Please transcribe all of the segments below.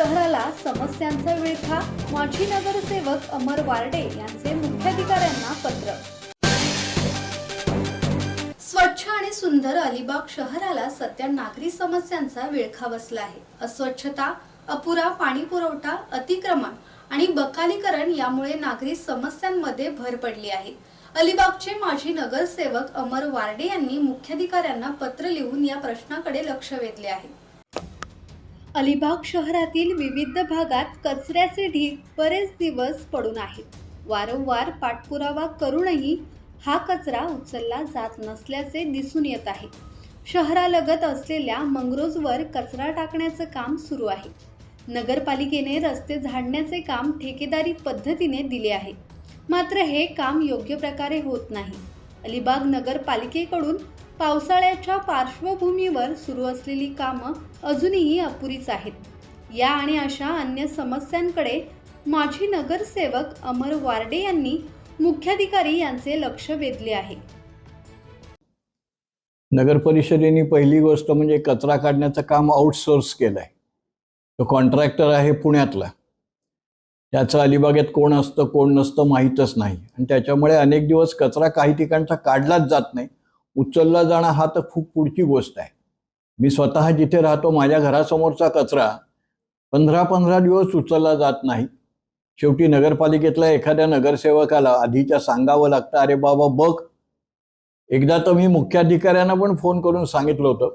शहराला समस्यांचा विळखा माजी नगरसेवक अमर वार्डे यांचे मुख्याधिकाऱ्यांना पत्र. स्वच्छ आणि सुंदर अलिबाग शहराला सध्या नागरी समस्यांचा विळखा बसला आहे. अस्वच्छता अपुरा पाणी पुरवठा अतिक्रमण आणि बकालीकरण यामुळे नागरी समस्यांमध्ये भर पडली आहे. अलिबागचे माजी नगरसेवक अमर वार्डे यांनी मुख्याधिकाऱ्यांना पत्र लिहून या प्रश्नाकडे लक्ष वेधले आहे. अलिबाग शहरातील विविध भागात कचऱ्याचे ढीग बरेच दिवस पडून आहेत. वारंवार पाठपुरावा करूनही हा कचरा उचलला जात नसल्याचे दिसून येत आहे. शहरालगत असलेल्या मंगरोजवर कचरा टाकण्याचं काम सुरू आहे. नगरपालिकेने रस्ते झाडण्याचे काम ठेकेदारी पद्धतीने दिले आहे. मात्र हे काम योग्य प्रकारे होत नाही. अलिबाग नगरपालिकेकडून पावसाळ्याच्या पार्श्वभूमीवर सुरू असलेली कामं अजूनही अपुरीच आहेत. या आणि अशा अन्य समस्यांकडे माजी नगरसेवक अमर वार्डे यांनी मुख्याधिकारी यांचे लक्ष वेधले आहे. नगर परिषदेने पहिली गोष्ट म्हणजे कचरा काढण्याचं काम आउटसोर्स केलं आहे तो कॉन्ट्रॅक्टर आहे पुण्यातला. त्याचं अलिबागेत कोण असतं कोण नसतं माहीतच नाही. आणि त्याच्यामुळे अनेक दिवस कचरा काही ठिकाणचा काढलाच जात नाही. उचलला जाणं हा तर खूप पुढची गोष्ट आहे. मी स्वतः जिथे राहतो माझ्या घरासमोरचा कचरा पंधरा पंधरा दिवस उचलला जात नाही. शेवटी नगरपालिकेतल्या एखाद्या नगरसेवकाला आधीच्या सांगावं लागतं अरे बाबा बघ. एकदा तर मी मुख्याधिकाऱ्यांना पण फोन करून सांगितलं होतं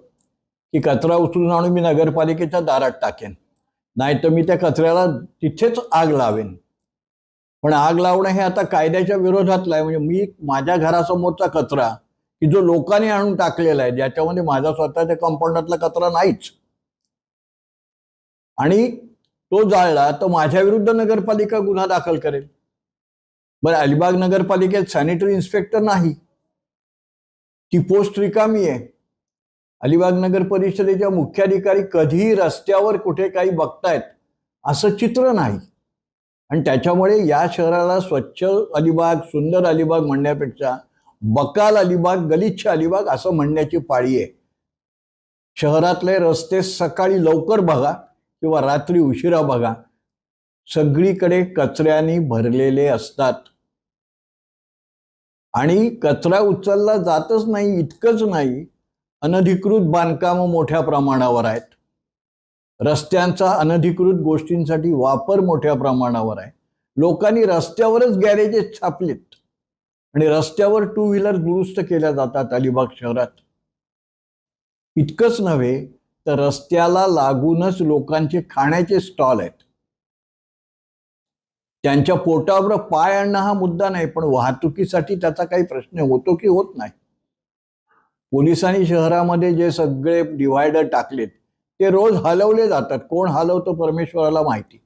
की कचरा उचलून आणून मी नगरपालिकेच्या दारात टाकेन. नाही तर मी त्या कचऱ्याला तिथेच आग लावेन. पण आग लावणं हे आता कायद्याच्या विरोधातलं आहे. म्हणजे मी माझ्या घरासमोरचा कचरा की जो लोकांनी आणून टाकलेला आहे ज्याच्यामध्ये माझा स्वतःच्या कंपाऊंडातला कचरा नाहीच. आणि तो जाळला तर माझ्या विरुद्ध नगरपालिका गुन्हा दाखल करेल. बरं अलिबाग नगरपालिकेत सॅनिटरी इन्स्पेक्टर नाही. ती पोस्ट रिकामी आहे. अलिबाग नगर परिषदेच्या मुख्याधिकारी कधीही रस्त्यावर कुठे काही बघतायत असं चित्र नाही. आणि त्याच्यामुळे या शहराला स्वच्छ अलिबाग सुंदर अलिबाग म्हणण्यापेक्षा बकाल अलिबाग गलिच्छ अलिबाग असं म्हणण्याची पाळी आहे. शहरातले रस्ते सकाळी लवकर बघा किंवा रात्री उशिरा बघा. सगळीकडे कचऱ्याने भरलेले असतात. आणि कचरा उचलला जातच नाही इतकंच नाही. अनधिकृत बांधकामं मोठ्या प्रमाणावर आहेत. रस्त्यांचा अनधिकृत गोष्टींसाठी वापर मोठ्या प्रमाणावर आहे. लोकांनी रस्त्यावरच गॅरेजेस छापलेत. आणि रस्त्यावर टू व्हीलर दुरुस्त केल्या जातात अलिबाग शहरात. इतकंच नव्हे तर रस्त्याला लागूनच लोकांचे खाण्याचे स्टॉल आहेत. त्यांच्या पोटावर पाय आणणं हा मुद्दा नाही पण वाहतुकीसाठी त्याचा काही प्रश्न होतो की होत नाही. पोलिसांनी शहरामध्ये जे सगळे डिवायडर टाकलेत ते रोज हलवले जातात. कोण हलवतो परमेश्वराला माहिती.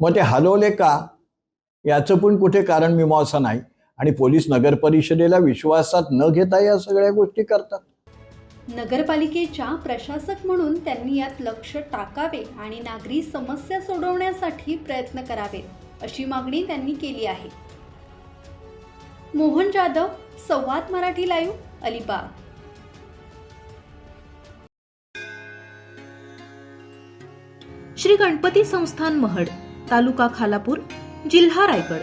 मग ते हलवले का? याचं पण कुठे कारण मीमांसा नाही. आणि पोलीस नगर परिषदेला विश्वासात न घेता या सगळ्या गोष्टी करतात. नगरपालिकेच्या प्रशासक म्हणून त्यांनी यात लक्ष टाकावे आणि नागरी समस्या सोडवण्यासाठी प्रयत्न करावेत अशी मागणी त्यांनी केली आहे. मोहन जाधव संवाद मराठी लाईव्ह अलिबाग. श्री गणपती संस्थान महड तालुका खालापूर जिल्हा रायगड.